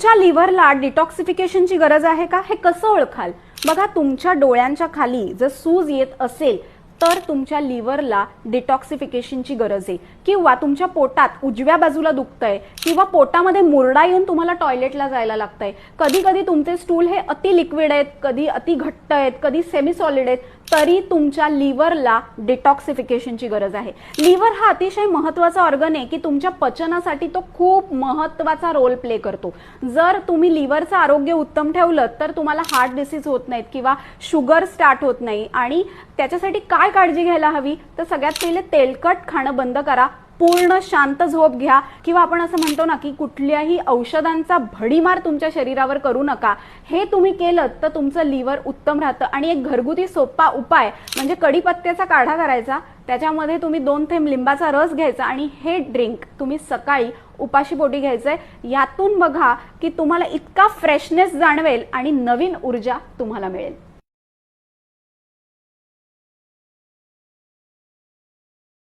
तुमच्या लिव्हरला डिटॉक्सिफिकेशनची गरज आहे का? हे कसं ओळखाल? बघा तुमच्या डोळ्यांच्या खाली जर सूज येत असेल तर तुमच्या लिव्हरला डिटॉक्सिफिकेशनची गरज आहे. किंवा तुमच्या पोटात उजव्या बाजूला दुखतंय किंवा पोटामध्ये मुरडा येऊन तुम्हाला टॉयलेटला जायला लागतंय. कधी कधी तुमचे स्टूल हे अति लिक्विड आहेत कधी अति घट्ट आहेत कधी सेमी सॉलिड आहेत तरी तुमच्या लिव्हरला डिटॉक्सिफिकेशनची गरज आहे. लिव्हर हा अतिशय महत्त्वाचा ऑर्गन आहे की तुमच्या पचनासाठी तो खूप महत्त्वाचा रोल प्ले करतो. जर तुम्ही लिव्हरचं आरोग्य उत्तम ठेवलं तर तुम्हाला हार्ट डिसीज होत नाहीत किंवा शुगर स्टार्ट होत नाही. आणि त्याच्यासाठी काय काळजी घ्यायला हवी. तर सगळ्यात पहिले तेलकट खाणं बंद करा. पूर्ण शांत झोप घ्या. किंवा आपण असं म्हणतो ना की कुठल्याही औषधांचा भडीमार तुमच्या शरीरावर करू नका. हे तुम्ही केलं तर तुमचं लिव्हर उत्तम राहतं. आणि एक घरगुती सोपा उपाय म्हणजे कडीपत्त्याचा काढा करायचा. त्याच्यामध्ये तुम्ही दोन थेंब लिंबाचा रस घ्यायचा आणि हे ड्रिंक तुम्ही सकाळी उपाशी पोटी घ्यायचंय. यातून बघा की तुम्हाला इतका फ्रेशनेस जाणवेल आणि नवीन ऊर्जा तुम्हाला मिळेल.